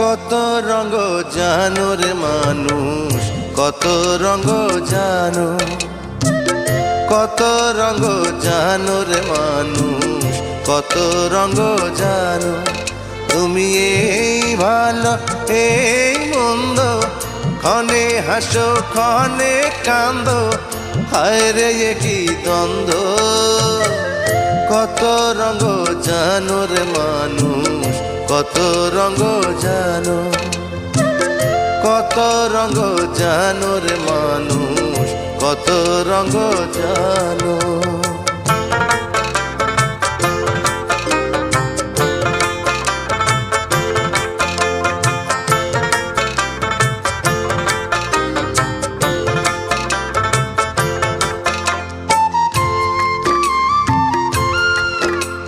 কত রঙ জানো রে মানুষ? কত রঙ জানো? কত রঙ জানো রে মানুষ? কত রঙ জানো? তুমি এই ভালো, এই মন্দ, ক্ষণে হাসো, ক্ষণে কান্দ হায় রে কি দ্বন্দ্ব? কত রঙ জানো রে মানুষ? কত রঙ কত রঙ জানুর মানুষ কত রঙ জানো